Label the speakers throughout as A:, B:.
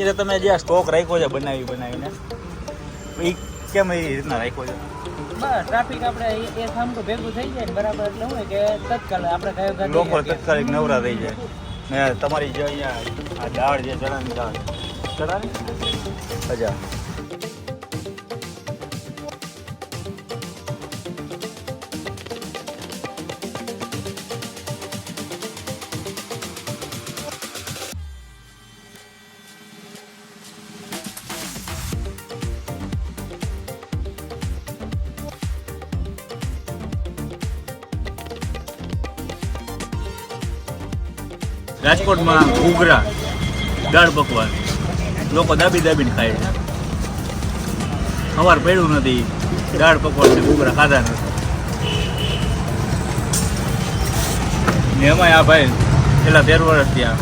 A: અત્યારે તમે જે સ્ટોક રાખ્યો છે બનાવી બનાવીને એ કેમ એ રીતના રાખ્યો છે?
B: બસ ટ્રાફિક આપણે એ- એ સામટું ભેગું થઈ જાય બરાબર? એટલે હોય કે તત્કાલ આપણે કયો ગાડી
A: લોકો તત્કાલિક નવરા થઈ જાય. ને તમારી જે અહીંયા આ દાળ જે ચણાની દાળ. ચણાની? અચ્છા રાજકોટમાં ઘૂઘરા, દાળ પકવાન. લોકો દાબી દાબીને ખાય છે. સવાર પડ્યું નથી, દાળ પકવાન ને ઘૂઘરા ખાધા નથી. ને એમાંય આ ભાઈ છેલ્લા તેર વર્ષ ત્યાં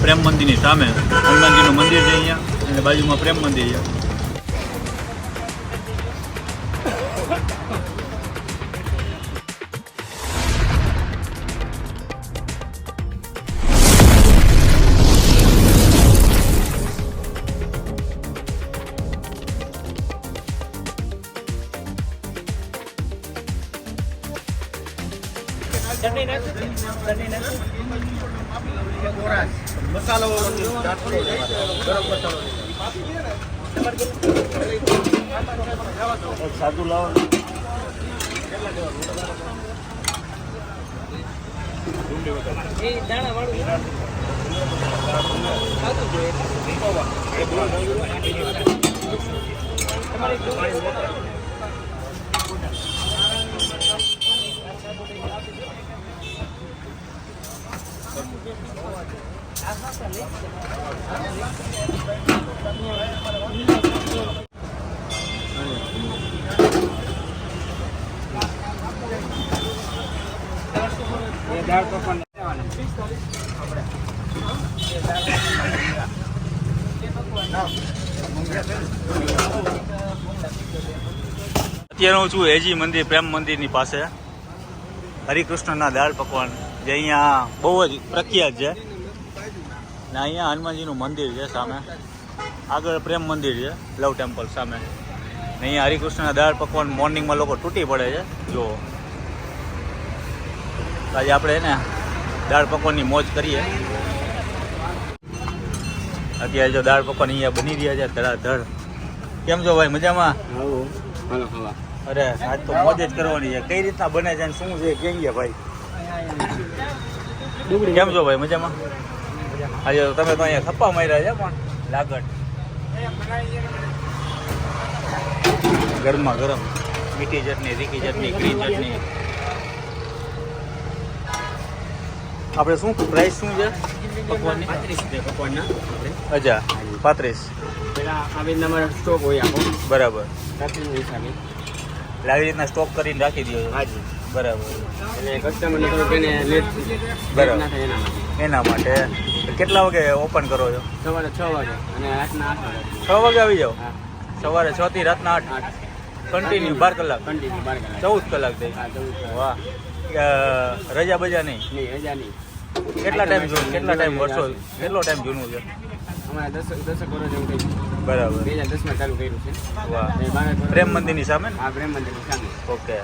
A: પ્રેમ મંદિરની સામે. હનુમાનજીનું મંદિર છે અહીંયા, અને બાજુમાં પ્રેમ મંદિર છે.
B: નાખી ચટણી
A: સાદું લાવો
B: દાણા વાળું ખાતું
A: અત્યારે હું છું એજી મંદિર પ્રેમ મંદિરની પાસે. હરિકૃષ્ણના દાળ પકવાન. જે અહીંયા બહુ જ પ્રખ્યાત છે. ને અહીંયા હનુમાનજીનું મંદિર છે સામે. આગળ પ્રેમ મંદિર છે લવ ટેમ્પલ સામે. ને અહીંયા હરિકૃષ્ણના દાળ પકવાન મોર્નિંગમાં લોકો તૂટી પડે છે. જો આજે આપણે એને દાળ પકવાનની મોજ કરીએ. અત્યારે જો દાળ પકવાન અહીંયા બની રહ્યા છે ધડાધડ. કેમ છો ભાઈ મજામાં? અરે આજ તો મોજ જ કરવાની છે. કઈ રીતના બને છે શું છે કેમ ભાઈ? કેમ છો ભાઈ મજામાં? આજે તમે તો અહીંયા થપ્પા માર્યા છે પણ લાગટ ગરમા ગરમ. મીઠી ચટણી રીકી ચટણી ગ્રીન ચટણી. આપણે શું પ્રાઇસ શું છે? પકવાનની?
B: પકવાનના આપણે
A: અચ્છા પાંત્રીસ.
B: પેલા આવી સ્ટોક હોય આખો
A: બરાબર.
B: રાખી
A: એટલે રીતના સ્ટોક કરીને રાખી દો
B: હાજી.
A: બરાબર.
B: એટલે કસ્ટમરને થોડુંક એને લેટ
A: બરાબર.
B: ના થાય એના માટે.
A: એના માટે? કેટલા વાગે ઓપન કરો છો?
B: સવારે છ વાગે અને રાતના આઠ વાગે.
A: છ વાગે આવી જાઓ? સવારે છ થી રાતના આઠ?
B: આઠ.
A: કન્ટિન્યુ બાર કલાક?
B: કન્ટિન્યુ બાર કલાક.
A: ચૌદ કલાક થઈ. વાહ. રજા બજા નહીં?
B: નહીં હજાર નહીં.
A: કેટલા ટાઈમ જૂનું? કેટલા ટાઈમ વર્ષો? કેટલો ટાઈમ જૂનું છે?
B: અમારે દસ દસક વર્ષ જેવું થઈ
A: બરાબર.
B: બે હજાર દસમાં ચાલુ કર્યું છે.
A: વાહ. પ્રેમ મંદિરની સામે
B: હા પ્રેમ મંદિરની સામે.
A: ઓકે.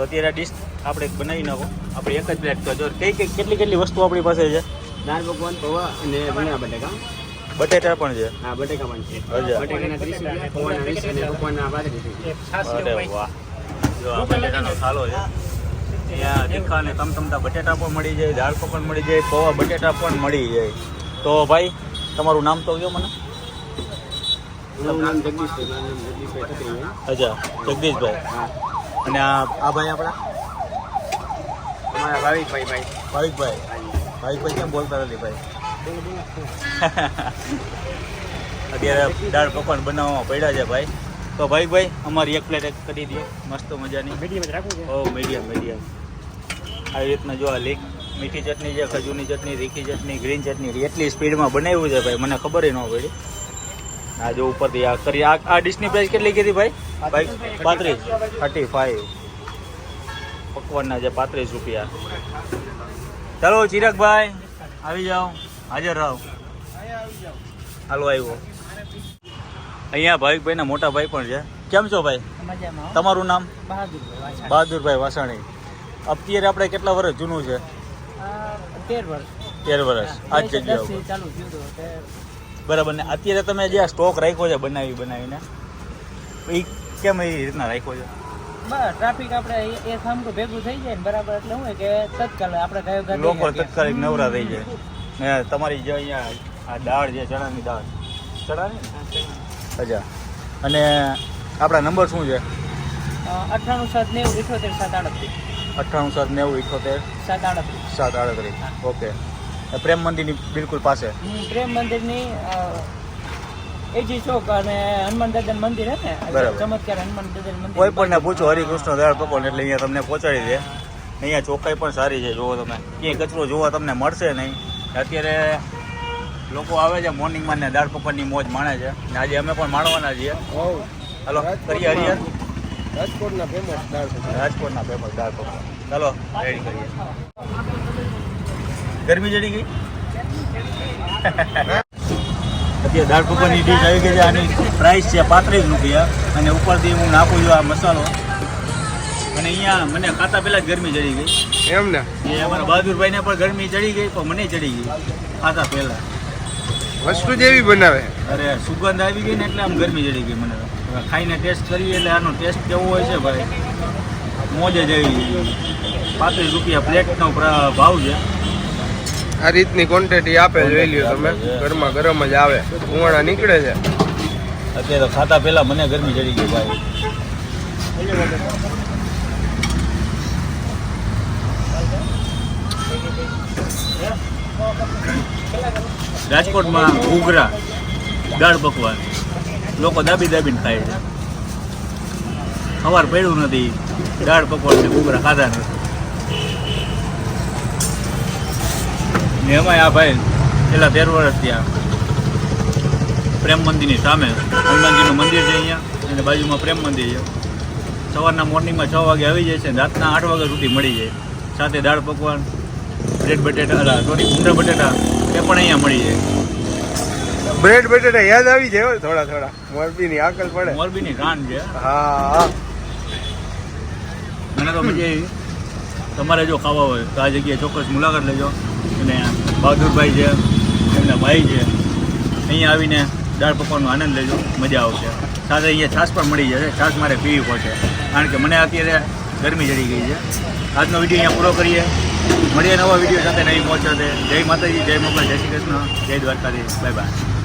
A: તો અત્યારે ડિશ આપણે એક બનાવી નાખો. આપણે એક જ પ્લેટ તો જો કઈ કઈ કેટલી કેટલી વસ્તુ આપણી પાસે છે?
B: દાળ પકવાન પૌવા અને ભૂંગળા બટેકા.
A: બટેટા પણ છે.
B: હા બટેકા પણ છે. બટેકાના ત્રીસ રૂપિયા પૌવાના વીસ અને પકવાનના પાંત્રીસ રૂપિયા
A: વાહ. જો આ બટેટાનો થાલો છે. ત્યાં તીખા અને તમતમતા બટેટા પણ મળી જાય દાળ પણ મળી જાય પૌવા બટેટા પણ મળી જાય. તો ભાઈ તમારું નામ તો કહો મને? અચ્છા જગદીશભાઈ.
B: હા.
A: અને આ આ ભાઈ આપણા?
B: અમારા ભાવિકભાઈ ભાઈ.
A: ભાવિકભાઈ. ભાવિકભાઈ કેમ બોલતા નથી ભાઈ? અત્યારે દાળ પકવાન બનાવવામાં પડ્યા છે ભાઈ. તો ભાઈ અમારી એક પ્લેટ એક કરી દો મસ્ત મજાની.
B: મીડિયમ રાખવું
A: ઓ મીડિયમ મીડિયમ આવી રીતના જો આ લીક મીઠી ચટણી છે ખજૂરની ચટણી રીખી ચટણી ગ્રીન ચટણી. એટલી સ્પીડમાં બનાવ્યું છે ભાઈ. મને ખબર ન પડી. આ જો ઉપરથી આ કરી આ આ ડિશની પ્રાઇસ કેટલી કીધી ભાઈ? ભાઈ પાંત્રીસ. થર્ટી ફાઈવ પકવાનના છે પાંત્રીસ રૂપિયા. ચાલો ચિરાગભાઈ આવી જાઓ. હાજર રહો. હાલો આવ્યો. અહીંયા ભાવિકભાઈના મોટા ભાઈ પણ છે. કેમ છો ભાઈ? તમારું નામ?
B: બહાદુરભાઈ.
A: વાસાણી. અત્યારે આપણે કેટલા વર્ષ જૂનું છે?
B: તેર વર્ષ.
A: તેર વર્ષ. આ જ જગ્યા બરાબર ને અત્યારે તમે જે સ્ટોક રાખ્યો છે બનાવી બનાવીને એ કેમ એ રીતના રાખ્યો છે?
B: બસ ટ્રાફિક આપણે એ- સામટું ભેગું થઈ જાય ને બરાબર એટલે શું કે તત્કાલ આપણે કયો ગાડી
A: લોકો તત્કાલિક નવરા થઈ જાય. ને તમારી જે અહીંયા આ દાળ છે ચણાની દાળ. ચણાની? અચ્છા. અને આપણા નંબર શું છે?
B: અઠ્ઠાણું સાત નેવું ઇઠોતેર સાત આડત્રીસ.
A: અઠ્ઠાણું સાત નેવું ઇઠોતેર
B: સાત આડત્રીસ.
A: સાત આડત્રીસ. ઓકે પ્રેમ મંદિરની બિલકુલ પાસે.
B: પ્રેમ મંદિરની એજી ચોક અને હનુમાન દાદા મંદિર હે ને?
A: બરાબર.
B: ચમત્કાર હનુમાન દાદા મંદિર.
A: કોઈ પણ ને પૂછો હરિકૃષ્ણ દાળ પકવાન એટલે અહીંયા તમને પહોંચાડી દે. અહીંયા ચોખ્ખાઈ પણ સારી છે જોવો તમે. ક્યાંય કચરો જોવા તમને મળશે નહીં. અત્યારે લોકો આવે છે મોર્નિંગમાં ને દાળ પકવાનની મોજ માણે છે. ને આજે અમે પણ માણવાના છીએ. હાલો કરીએ હરિયર
C: રાજકોટના ફેમસ દાળ
A: રાજકોટના ફેમસ દાળ પકવાન ચાલો રેડી કરીએ. ગરમી ચડી ગઈ? અત્યારે દાળ પકવાનની ડીશ આવી ગઈ છે. આની પ્રાઇસ છે પાંત્રીસ રૂપિયા. અને ઉપરથી હું નાખું છું આ મસાલો. અને અહીંયા મને ખાતા પહેલા જ ગરમી ચડી ગઈ.
C: એમ ને?
A: એ અમારા બહાદુરભાઈને પણ ગરમી ચડી ગઈ પણ મને ચડી ગઈ. ખાતા પહેલા.
C: વસ્તુ જેવી બનાવે.
A: અરે સુગંધ આવી ગઈ ને એટલે આમ ગરમી ચડી ગઈ મને. ખાઈને ટેસ્ટ કરીએ એટલે આનો ટેસ્ટ કેવો હોય છે ભાઈ? મોજે જ આવી ગઈ. પાંત્રીસ રૂપિયા પ્લેટનો પ્ર- ભાવ છે.
C: આ રીતની ક્વોન્ટિટી આપે જોઈ લ્યો તમે. ઘરમાં ગરમ જ આવે. ઉવાણા નીકળે છે.
A: અત્યારે ખાતા પહેલા મને ગરમી ચડી ગઈ ભાઈ. રાજકોટમાં ઘૂઘરા દાળ પકવાન. લોકો દાબી દાબીને ખાય છે. સવાર પડ્યું નથી. દાળ પકવાન ને ઘૂઘરા ખાધા નથી. ને એમાંય આ ભાઈ છેલ્લા તેર વર્ષ ત્યાં પ્રેમ મંદિરની સામે. હનુમાનજીનું મંદિર છે અહીંયા અને બાજુમાં પ્રેમ મંદિર છે. સવારના મોર્નિંગમાં છ વાગે આવી જાય છે રાતના આઠ વાગ્યા સુધી મળી જાય. સાથે દાળ પકવાન બ્રેડ બટેટા અલા સોરી ભૂંગળા બટેટા એ પણ અહીંયા મળી જાય.
C: બ્રેડ બટેટા યાદ આવી જાય થોડા થોડા. મોરબીની આકલ પડે.
A: મોરબીની રાન છે.
C: હા હા.
A: મને તો મજા આવી તમારે જો ખાવા હોય તો આ જગ્યાએ ચોક્કસ મુલાકાત લેજો. અને બહાદુરભાઈ છે, એમના ભાઈ છે. અહીંયા આવીને દાળ પકવાનો આનંદ લેજો, મજા આવશે. સાથે અહીંયા છાશ પણ મળી જશે. છાશ મારે પીવી પડશે. કારણ કે મને અત્યારે ગરમી ચડી ગઈ છે. આજનો વીડિયો અહીંયા પૂરો કરીએ. મળીએ નવા વીડિયો સાથે. નહીં સાથે જય માતાજી, જય મોગલ જય શ્રી કૃષ્ણ, જય દ્વારકાધીશ. Bye bye.